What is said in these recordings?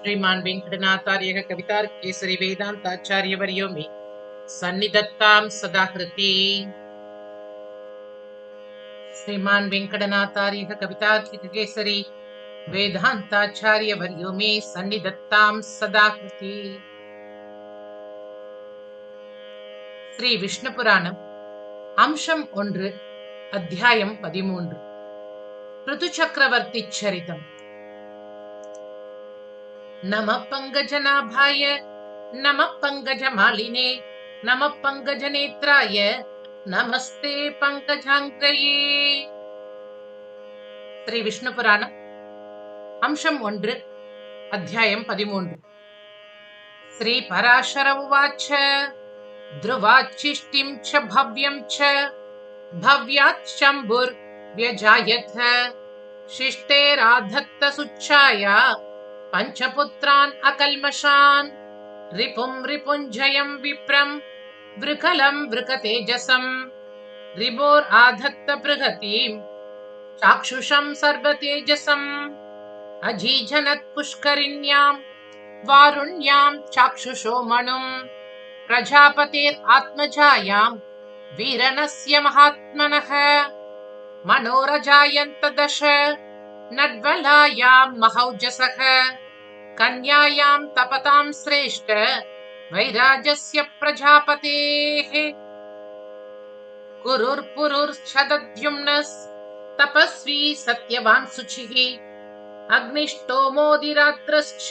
ಶ್ರೀಮಾನ್ ವೆಂಕಟನಾಥಾರ್ಯ ಕವಿತಾರ್ ಕೇಸರಿ ವೇದಾಂತಾಚಾರ್ಯವರ್ಯೋ ಮೇ ಸನ್ನಿಧತ್ತಾಂ ಸದಾ ಹೃತಿ ಶ್ರೀಮಾನ್ ವೆಂಕಟನಾಥಾರ್ಯ ಕವಿತಾರ್ಕಿಕ ಕೇಸರಿ ವೇದಾಂತಾಚಾರ್ಯವರ್ಯೋ ಮೇ ಸನ್ನಿಧತ್ತಾಂ ಸದಾ ಹೃತಿ ஸ்ரீ விஷ்ணு புராணம் அம்சம் ஒன்று அத்தியாயம் பதிமூன்று ருது சக்கரவர்த்தி சரிதம் நம பங்கஜநாபாய நம பங்கஜமாலினே நம பங்கஜநேத்ராய நமஸ்தே பங்கஜாங்கிரயே ஸ்ரீ விஷ்ணு புராணம் அம்சம் ஒன்று அத்தியாயம் பதிமூன்று ஸ்ரீ பராசர உவாச்ச ध्रुवाच्चिष्टिं च भव्यं च भव्यात् शम्भुर्व्यजायथ शिष्टेराधत्तसुच्छाया पञ्चपुत्रान् अकल्मषान्। रिपुं रिपुञ्जयं विप्रं वृकलं वृकतेजसं रिबोराधत्त बृहतीं चाक्षुषं सर्वतेजसम् अजीजनत्पुष्करिण्यां वारुण्यां चाक्षुषो मनुम् प्रजापतेरात्मजायां वीरनस्य महात्मनः। मनोरजायन्त दश नड्वलायां महौजसः कन्यायां तपतां श्रेष्ठ वैराजस्य प्रजापतेः कुरुर्पुरुर्षदद्युम्नस् तपस्वी सत्यवान् शुचिः अग्निष्टोमोदिरात्रश्च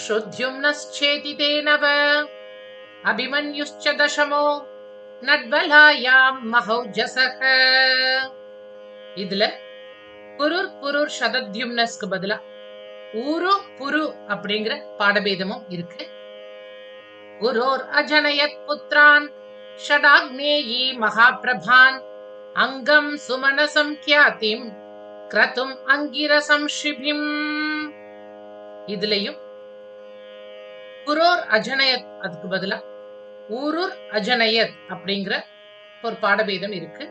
शुद्ध्युम्नश्चेति ते नव அபிமன்யுஷ்ச தசமோ நட்வலாயாம் மகௌஜசக இதுல புருர் புருர் சதத்யும்னஸ்க்கு பதிலா ஊரு புரு அப்படிங்கிற பாடபேதமும் இருக்கு. குரோர் அஜனயத் புத்ரான் ஷடாக்னேயி மகாபிரபான் அங்கம் சுமனசம் கியாத்திம் கிரதும் அங்கிரசம் ஷிபிம். இதுலயும் குரோர் அஜனயத் அதுக்கு பதிலா ஊரூர் அஜனயத் அப்படிங்கிற ஒரு பாடபேதம் இருக்கு.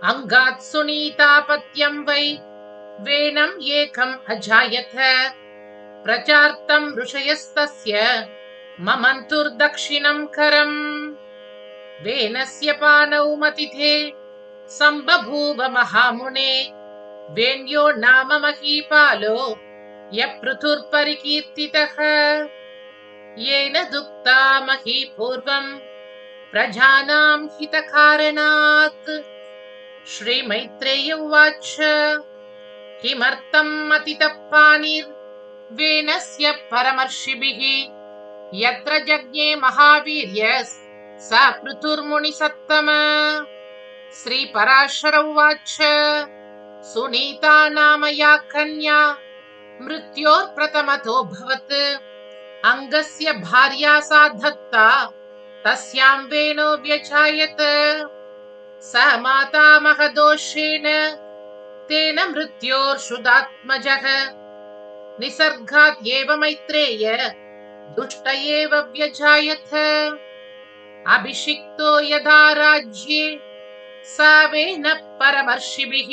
அங்காத் சுனீதாபத்யம் வை वेणम् एकम् जायथ प्रचार्तम् ऋषयस्तस्य ममन्तुर्दक्षिणम् करम्। वेणस्य पानौ मतिथे सम्बभूव महामुने। वेण्यो नाम महीपालो यपृथुर्परिकीर्तितः। येन करम् मही पूर्वम् प्रजानाम् हितकारणात्। श्रीमैत्रेय उवाच। किमर्थम् अतितः पाणिर्वेनस्य परमर्षिभिः। यत्र जज्ञे महावीर्यस् स पृथुर्मुनिसत्तम। श्रीपराशर उवाच सुनीता नाम या कन्या मृत्योर्प्रथमतोऽभवत् अङ्गस्य भार्या सा दत्ता तस्यां वेणो व्यजायत स मातामहदोषेण तेन मृत्योर्षुदात्मजः निसर्गात् एव मैत्रेय दुष्ट एव व्यजायत। अभिषिक्तो यदा राज्ये सा वेन परमर्षिभिः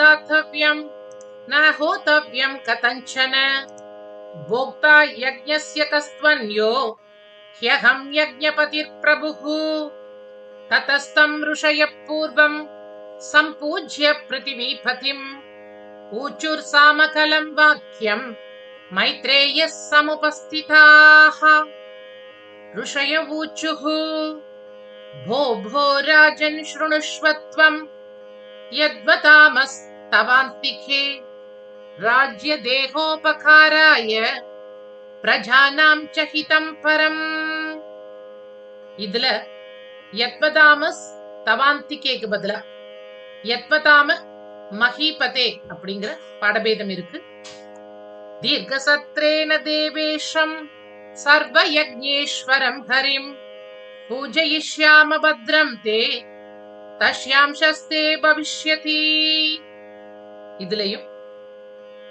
दातव्यं न होतव्यं कथञ्चन भोक्ता यज्ञस्य कस्त्वन्यो ह्यहं यज्ञपतिर्प्रभुः ततस्तं ऋषयः पूर्वं सम्पूज्य पृथिवीपतिम् ऊचुर्सामकलं वाक्यं मैत्रेयः समुपस्थिताः। ऋषय ऊचुः भो भो राजन् शृणुष्व त्वम् यद्वतामस्तवान्तिखे राज्यदेहोपकाराय பிரஜானாம் ச ஹிதம் பரம் இதுல யத்வதாமஸ் தவாந்திகேக்கு பதிலா யத்வதாம மஹீபதே அப்படிங்கிற பாடபேதம் இருக்கு தீர்க்கசத்ரேன தேவேஷம் சர்வயஜ்ஞேஸ்வரம் ஹரிம் पूजयिष्याम भद्रं ते தஸ்யாம்சஸ்தே பவிஷ்யதி இதுலயும்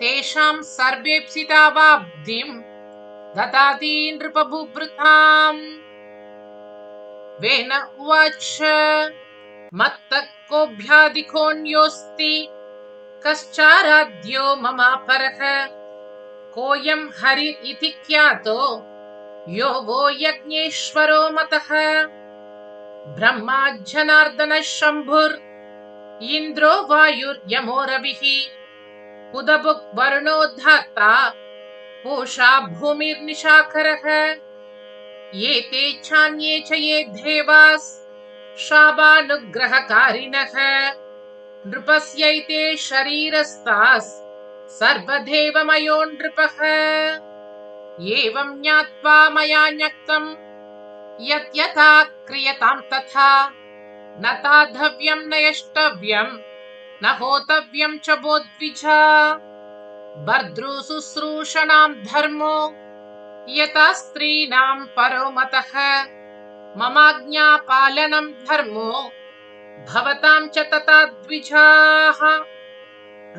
तेषां सर्वेप्सितावाब्धिम् ददाति नृपभुभृताम्। वेन उवाच मत्तः कोऽभ्याधिकोऽन्योऽस्ति कश्चाराध्यो ममापरः कोऽयं हरि इति ख्यातो यो वो यज्ञेश्वरो मतः। ब्रह्मा जनार्दनः शम्भुर् इन्द्रो वायुर्यमो रविः उदबुक् वरुणो धाता पूषा भूमिर्निशाखरः एते च ये देवास् शाबानुग्रहकारिणः। नृपस्यैते शरीरस्तास् सर्वदेवमयो नृपः। एवं ज्ञात्वा मया न्यक्तम् यत्यथा क्रियतां तथा न ताधव्यं न यष्टव्यं न होतव्यं च बोद्विजा भर्तृशुश्रूषणां धर्मो यथा स्त्रीणां परो मतः। ममाज्ञापालनं धर्मो भवतां च तथा द्विजाः।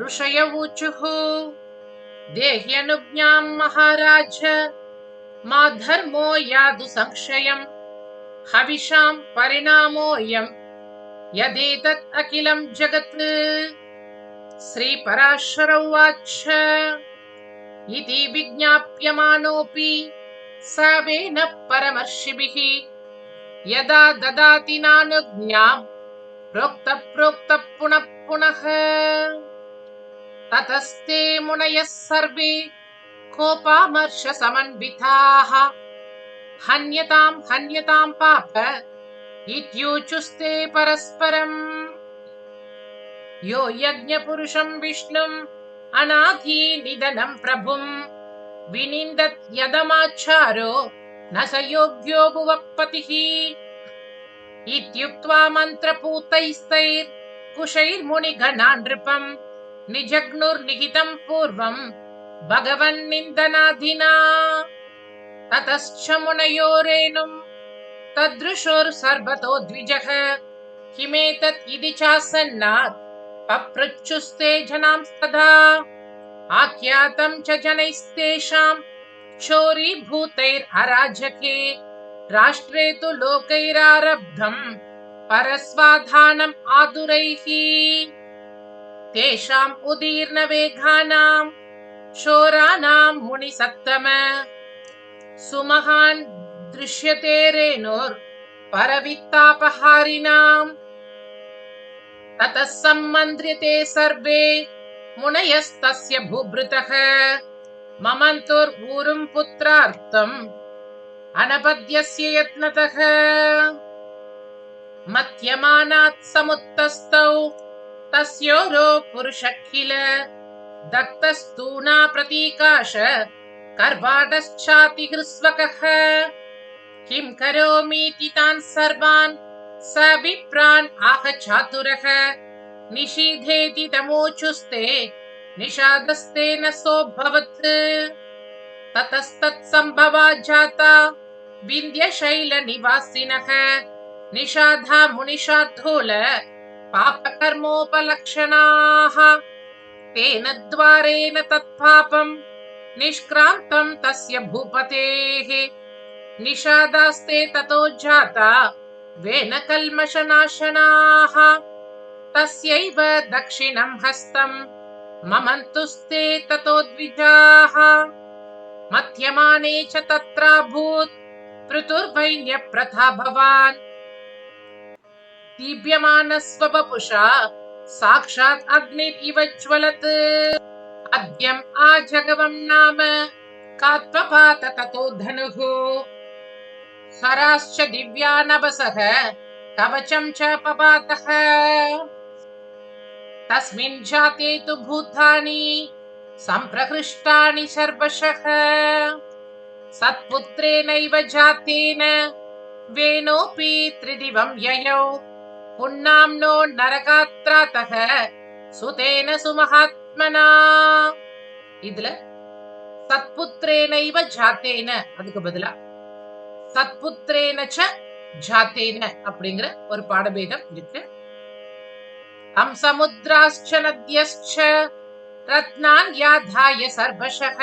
ऋषय ऊचुः देह्यनुज्ञां महाराज। मा धर्मो यादु संशयम् हविषां परिणामोऽयम् यदेतत् अखिलं जगत् श्रीपराशर उवाच इति विज्ञाप्यमानोऽपि ददाति नानुज्ञाम् प्रोक्त प्रोक्त पुनः पुनः ततस्ते मुनयः सर्वे कोपामर्षसमन्विताः। हन्यतां हन्यतां पाप इत्यूचुस्ते परस्परम्। यो यज्ञपुरुषं विष्णुम् अनाधिनिधनं प्रभुम्। विनिन्दत् यदमाचारो न स योग्यो भुवपतिः। इत्युक्त्वा मन्त्रपूतैस्तैर्कुशैर्मुनिगणा नृपम् निजग्नुर्निहितं पूर्वम् भगवन्निन्दनाधिना। ततश्च मुनयोरेनुम् तदृशोर्सर्वतो द्विजः किमेतत् इति चासन्नात् पपृच्छुस्ते जनांस्तदा आख्यातं च जनैस्तेषाम् चोरीभूतैरराजके राष्ट्रे तु शोराणां मुनिसत्तम। सुमहान् दृश्यते रेणोर् परवित्तापहारिणाम् ततः सम्मन्त्र्यते सर्वे मुनयस्तस्य भूभृतः। ममन्तुर्ऊरुम् पुत्रार्थम् अनपद्यस्य यत्नतः। मत्यमानात् समुत्तस्तौ तस्योरो पुरुषः किल दत्तस्तूना प्रतीकाश। कर्वाटश्चातिहृस्वकः किं करोमीति तान् सर्वान्? स विप्रान् आह चातुरः। निषीधेति तमोचुस्ते निषादस्ते न सोऽभवत्। ततस्तत्सम्भवा जाता विन्ध्यशैलनिवासिनः निषाधा मुनिषाद्धूल पापकर्मोपलक्षणाः। तेन द्वारेण तत्पापम् निष्क्रान्तम् तस्य भूपतेः निषादास्ते ततो जाता दक्षिणम् मध्यमाने च तत्राभूत् पृथुर्वैन्यप्रथा भवान्। दीप्यमानस्ववपुषा साक्षात् अग्निरिव ज्वलत्। अद्यम् आजगवम् नाम कात्वपात ततो धनुः स्वराश्च दिव्या नभसः कवचम् च पपातः तस्मिन् जाते तु भूतानि सम्प्रहृष्टानि सर्वशः सत्पुत्रेणैव जातेन वेणोऽपि त्रिदिवं ययौ पुन्नाम्नो नरकात्रातः சுதேன சுமகாத்மனா இதுல சத்புத்திரேனைவ ஜாத்தேன அதுக்கு பதிலா சத்புத்திரேன ச ஜாத்தேன அப்படிங்கிற ஒரு பாடபேதம் இருக்கு அம் சமுத்ராச்ச நத்யஸ்ச ரத்னான் யாதாய சர்வஷः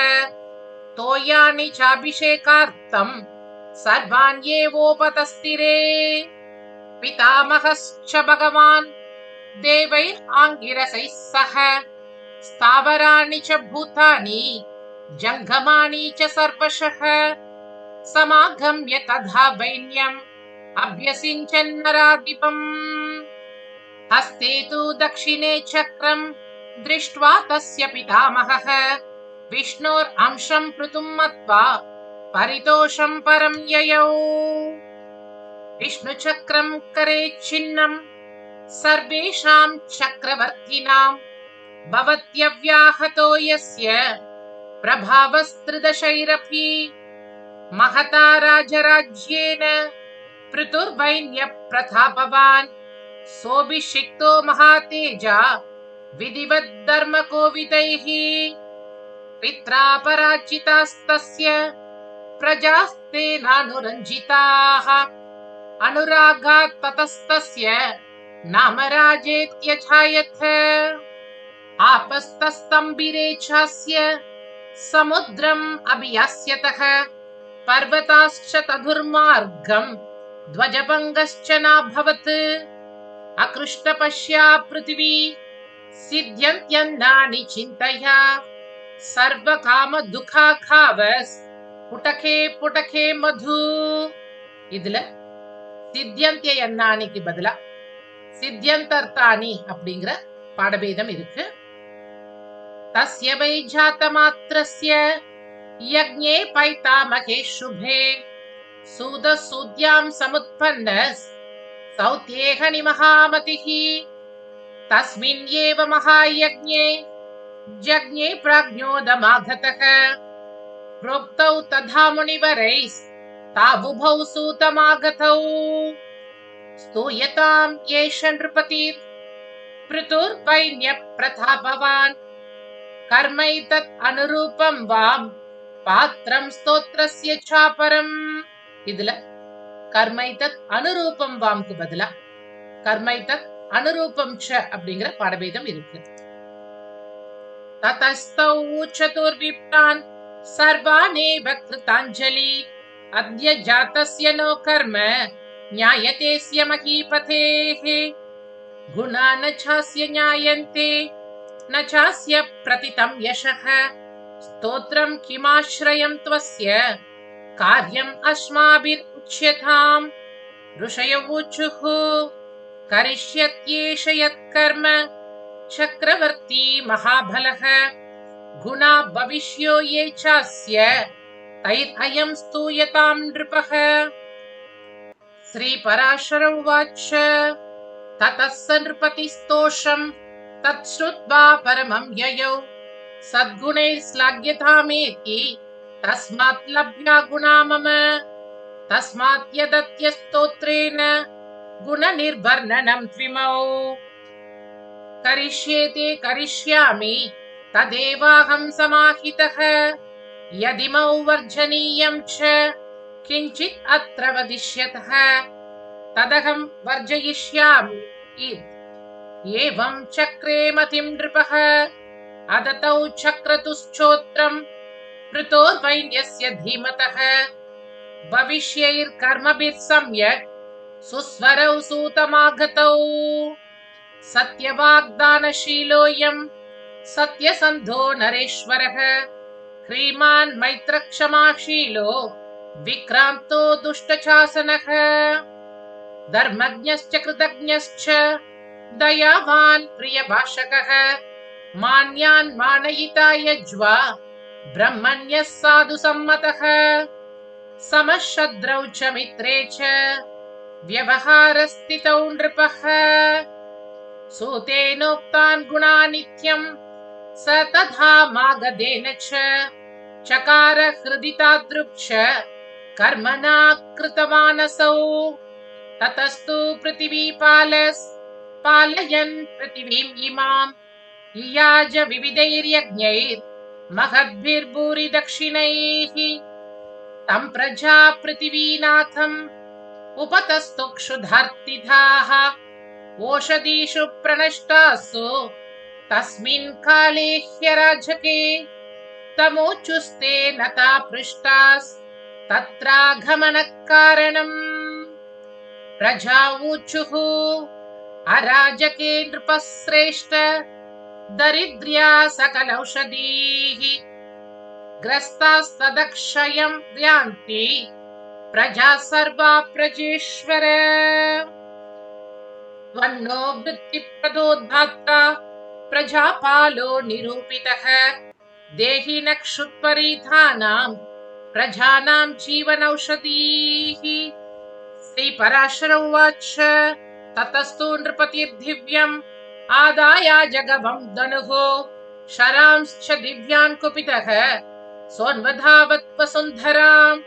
தோயானி சாபிஷேகார்த்தம் सर्वाण्येवोपतस्तिरे पितामहश्च भगवान् देवैर् आङ्गिरसैः सह स्थावराणि च भूतानि जङ्गमानि च सर्वशः समागम्य तथा वैन्यम् अभ्यसिञ्चन्नराधिपम्। हस्ते तु दक्षिणे चक्रम् दृष्ट्वा तस्य पितामहः। विष्णोरंशम् पृतुम् मत्वा परितोषम् परम् ययौ। विष्णुचक्रम् करे छिन्नम् सर्वेषाम् चक्रवर्तिनाम्। भवत्यव्याहतो यस्य प्रभावस्त्रिदशैरपि महता राजराज्येन पृथुर्वैन्यप्रथापवान् सोऽभिषिक्तो महातेजा विधिवद्धर्मकोविदैः पित्रा पराजितास्तस्य प्रजास्तेनानुरञ्जिताः अनुरागात् ततस्तस्य नाम राजेत्यछायथ आपस्तस्तम्बिरे चास्य समुद्रम् अभियास्यतः पर्वताश्च तधुर्मार्गम् ध्वजभङ्गश्च नाभवत् अकृष्टपश्या पृथिवी सिद्ध्यन्त्यन्नानि चिन्तया सर्वकामदुःखाखावस् புட்டகே புட்டகே மது இதுல சித்தியந்திய எண்ணானிக்கு பதிலா சித்தியந்தர்த்தானி அப்படிங்கிற பாடபேதம் இருக்கு தஸ்ய வை ஜாத மாத்திரஸ்ய यज्ञे पैतामहे शुभे सुदसूद्यां समुत्पन्नः सौत्येह निमहामतिः तस्मिन् एव महायज्ञे। जज्ञे प्राज्ञोदमागतः प्रोक्तौ तथा मुनिवरैस्ताबुभौ मुनिवरैस्ता स्तूयतां यैष नृपति कर्मैतदनुरूपं वाम्। பாத்திரம் ஸ்தோத்திரஸ்ய சாபரம். இதுல கர்மைதத் அனுரூபம் வாம்க்கு பதிலா கர்மைதத் அனுரூபம் ச அப்படிங்கிற பாடபேதம் இருக்கு. ததஸ்தௌ சதுர்விப்ரான் சர்வானேவ கிருதாஞ்சலி அத்ய ஜாத்தஸ்ய நோ கர்ம ஞாயதேஸ்ய மகீபதேஹே. குணா ந சாஸ்ய ஞாயந்தே. ந சாஸ்ய பிரதிதம் யசக स्तोत्रं किमाश्रयं त्वस्य? कार्यम् अस्माभिरुच्यताम् ऋषय ऊचुः करिष्यत्येष यत्कर्म। चक्रवर्ती महाबलः गुणा भविष्यो ये चास्य तैरयं स्तूयतां नृपः। श्रीपराशर उवाच ततः स नृपतिस्तोषम् तच्छ्रुत्वा परमं ययौ सद्गुणैर्श्लाघ्यतामेति तस्मात् लभ्या गुणा मम तस्मात् यदत्यस्तोत्रेण गुणनिर्वर्णनं त्विमौ करिष्येते करिष्यामि तदेवाहं समाहितः यदिमौ वर्जनीयं च किञ्चित् अत्र वदिष्यतः। एवं चक्रे अदतौ चक्रतुश्चोत्रम् पृतोर्वैन्यस्य धीमतः। भविष्यैर्कर्मभिः सम्यक्। सुस्वरौ सूतमागतौ। सत्यवाग्दानशीलोऽयं सत्यसन्धो नरेश्वरः। ह्रीमान् मैत्रक्षमाशीलो विक्रान्तो दुष्टचासनः। धर्मज्ञश्च कृतज्ञश्च दयावान् प्रियभाषकः मान्यान् मानयिता यज्वा ब्रह्मण्यः साधु सम्मतः समः शद्रौ च मित्रे च व्यवहारस्थितौ नृपः। सूतेनोक्तान् गुणान् नित्यम् स तथा मागधेन च चकार हृदि तादृक्ष कर्मणा कृतवानसौ। ततस्तु पृथिवीपालस् पालयन् पृथिवीम् इमाम् इयाज विविधैर्यज्ञैर् महद्भिर्भूरि दक्षिणैः पृथिवीनाथम् उपतस्तु क्षुधार्तिधाः। ओषधीषु प्रणष्टासु तस्मिन् काले ह्यराजके। तमोचुस्ते नता पृष्टास् तत्रागमनकारणम् प्रजा ऊचुः अराजके नृपश्रेष्ठ दरिद्र्या सकलौषधीः ग्रस्तास्तदक्षयम् यान्ति प्रजा सर्वा प्रजेश्वर। वृत्तिप्रदोद्धात्ता प्रजापालो निरूपितः। देहि न क्षुत्परीतानाम् प्रजानां जीवनौषधीः। श्रीपराशर उवाच ततस्तु नृपतिर्दिव्यम् आदाय जगवम् धनुः शरांश्च दिव्यान् कुपितः। सोन्वधावत् वसुन्धराम्।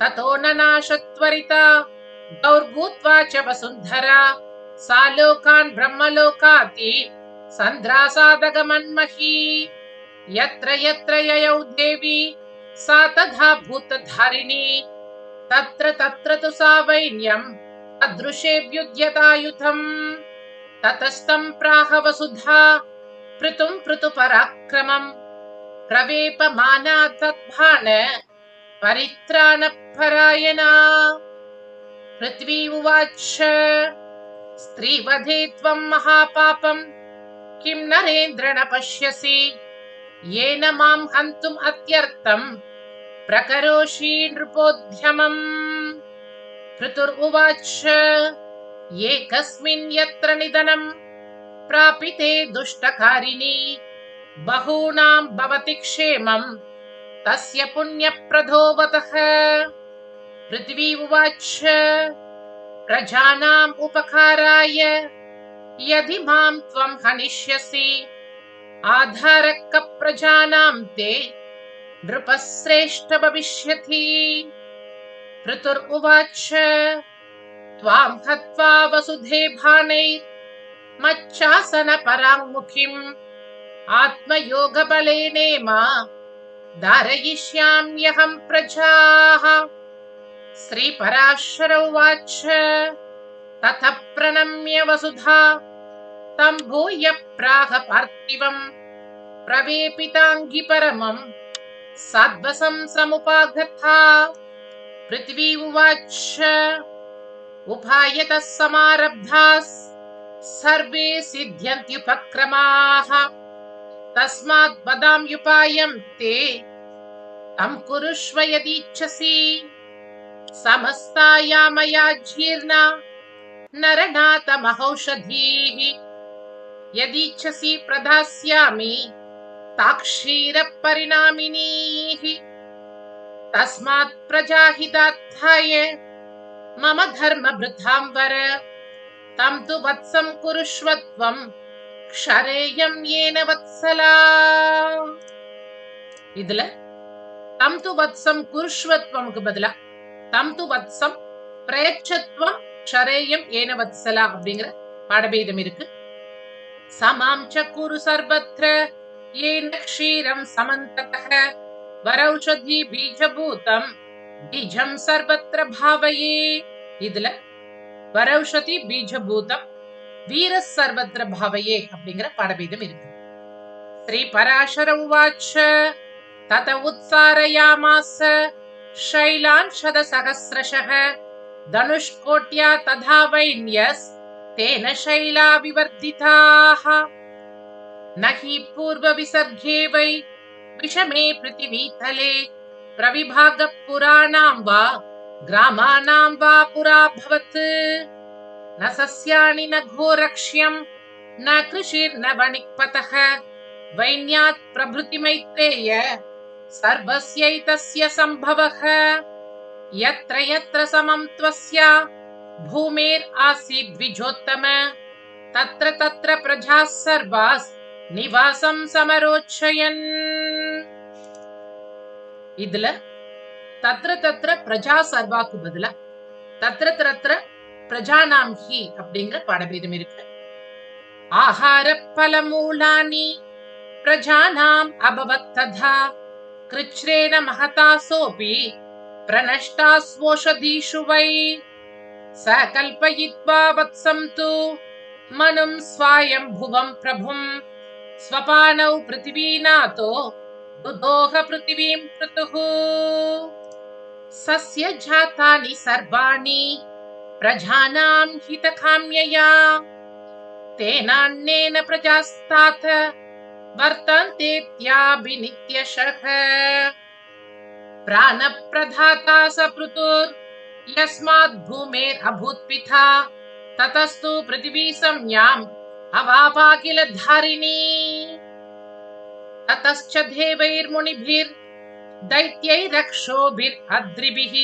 ततो न नाशत्वरिता। गौर्भूत्वा च वसुन्धरा। सा लोकान् ब्रह्मलोकाति। सन्द्रासादगमन्मही। यत्र यत्र ययौ देवी सा तथा भूतधारिणी। तत्र तत्र तु सा वैन्यम् अदृशेऽभ्युद्यतायुधम् ततस्तम् प्राह वसुधा पृतुम् पृतुपराक्रमम् प्रवेपमाना तद्भान परित्राणपरायणा। पृथ्वी उवाच स्त्रीवधे त्वम् महापापम् किम् नरेन्द्र न पश्यसि? येन माम् हन्तुम् अत्यर्थम् प्रकरोषि नृपोद्यमम्। पृथुर्उवाच एकस्मिन् यत्र निधनम् प्रापिते दुष्टकारिणी बहूनाम् भवति क्षेमम् तस्य पुण्यप्रधोवतः पृथ्वी उवाच प्रजानाम् उपकाराय यदि माम् त्वम् हनिष्यसि आधारक प्रजानाम् ते नृपश्रेष्ठ भविष्यति। पृथुर्उवाच त्वाम् हत्वा वसुधे भानैर् मच्चासनपराङ्मुखिम् आत्मयोगबलेनेम धारयिष्याम्यहम् प्रजाः। श्रीपराशर उवाच ततः प्रणम्य वसुधा तं भूय प्राह पार्थिवम् प्रवेपिताङ्गि परमम् साध्वसं समुपागता पृथ्वी उवाच उपायतः समारब्धास् सर्वे सिद्ध्यन्त्युपक्रमाः। तस्मात् वदाम्युपायं ते तं कुरुष्व यदीच्छसि। समस्ताया मया जीर्णा नरनाथमहौषधीः। यदीच्छसि प्रदास्यामि तस्मात् प्रजाहितार्थाय मम धर्मभृतां वर तं तु वत्सं कुरुष्व त्वम् க்ஷரேயம் ஏன வத்சலா இதுல தம் து வத்சம் குருஷ்வத்வம்க்கு பதிலா தம் து வத்சம் பிரயட்சத்வம் க்ஷரேயம் ஏன வத்சலா அப்படிங்கிற பாடபேதம் இருக்கு சமாம் ச குரு சர்வத்ர ஏன க்ஷீரம் சமந்ததः வரௌஷதி பீஜபூதம் பீஜம் சர்வத்ர பாவயே இதுல வரௌஷதி பீஜபூதம் வீர சர்வத்ர பாவையே அப்படிங்கிற பாடபேதம் இருக்கு ஸ்ரீ பராசர உவாச்ச தத உத்சாரயாமாச शैलान् शतसहस्रशः धनुष्कोट्या तथा वैन्यस् तेन शैला विवर्धिताः न हि पूर्वविसर्गे वै विषमे पृथिवीतले प्रविभागः पुराणां वा ग्रामाणां वा पुराभवत् न सस्यानि न घोरक्ष्यम् न कृषिर्न वणिक्पतः वैन्यात् प्रभृतिमैत्रेय सर्वस्यैतस्य सम्भवः यत्र यत्र समं त्वस्य भूमेर् आसीत् द्विजोत्तम तत्र तत्र प्रजाः सर्वास् நிவாசம் சமரோச்சயன் இதுல தத்ர தத்ர பிரஜா சர்வாக்கு பதிலா தத்ர தத்ர பிரஜானாம் ஹி அப்படிங்கிற பாடபேதம் இருக்கு ஆஹார பலமூலானி பிரஜானாம் அபவத் ததா கிருச்ரேன மகதா சோபி பிரனஷ்டா ஸ்வோஷதீஷு வை स कल्पयित्वा वत्सं तु मनुं स्वायम्भुवं प्रभुं स्वपानौ पृथिवीनातो दुदोह पृथिवीं पृतुः सस्य जातानि सर्वाणि प्रजानां हितकाम्यया। तेनान्नेन प्रजास्तात वर्तन्तेत्याभिनित्यशः प्राणप्रधाता स पृतुर् यस्मात् भूमेरभूत् पिता ततस्तु पृथिवी संज्ञाम् अवापा किल धारिणी ततश्च देवैर्मुनिभिर् दैत्यैरक्षोभिरद्रिभिः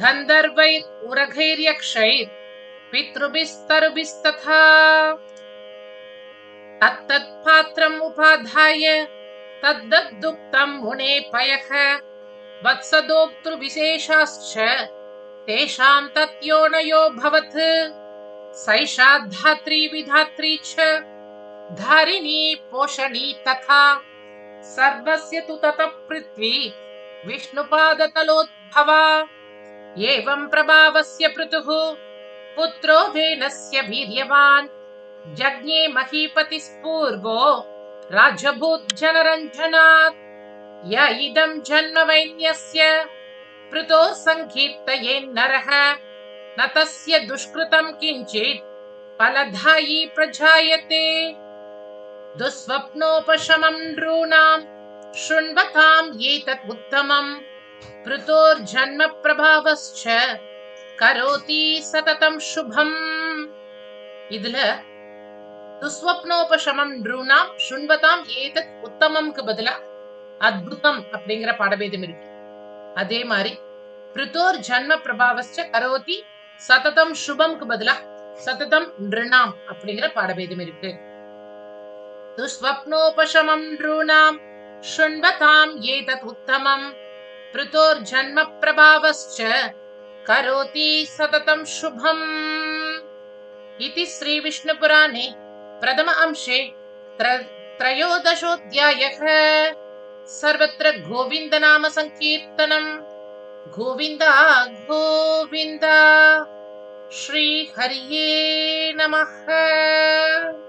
गन्धर्वैरुरघैर्यक्षैर् पितृभिस्तरुभिस्तथा। तत्तत्पात्रम् उपाधाय तद्दुक्तम् मुने पयः वत्सदोक्तृविशेषाश्च तेषां तत्योनयो भवत्। सैषा धात्री विधात्री च धारिणी पोषणी तथा सर्वस्य तु ततः पृथ्वी। विष्णुपादतलोद्भवा। एवं प्रभावस्य पृथुः। पुत्रो वेनस्य वीर्यवान्। जज्ञे महीपतिस्पूर्वो। राजभूत् जनरञ्जनात् य इदं जन्म वैन्यस्य। पृतो सङ्कीर्तयेन्नरः न तस्य दुष्कृतं किञ्चित्। फलधायी प्रजायते दुःस्वप्नोपशमं नॄणां शृण्वताम् एतत् उत्तमम् पृतोर्जन्म प्रभावश्च கரோதி சததம் சுபம் இதுல துஸ்வப்னோபசமம் நృணாம் சுண்வதாம் ஏதத் உத்தமம்க்கு பதிலா அத்புதம் அப்படிங்கிற பாடபேதம் இருக்கு அதே மாதிரி பிருத்தோர் ஜன்ம பிரபாவஸ்ச கரோதி சததம் சுபம்க்கு பதிலா சததம் நிருணாம் அப்படிங்கிற பாடபேதம் இருக்கு दुःस्वप्नोपशमं नॄणां शृण्वतां एतदुत्तमम् पृथोर्जन्मप्रभावश्च करोति सततम् शुभम्। इति श्रीविष्णुपुराणे प्रथम अंशे त्रयोदशोऽध्यायः। सर्वत्र गोविन्दनामसङ्कीर्तनम् गोविन्द गोविन्द। श्रीहर्ये नमः।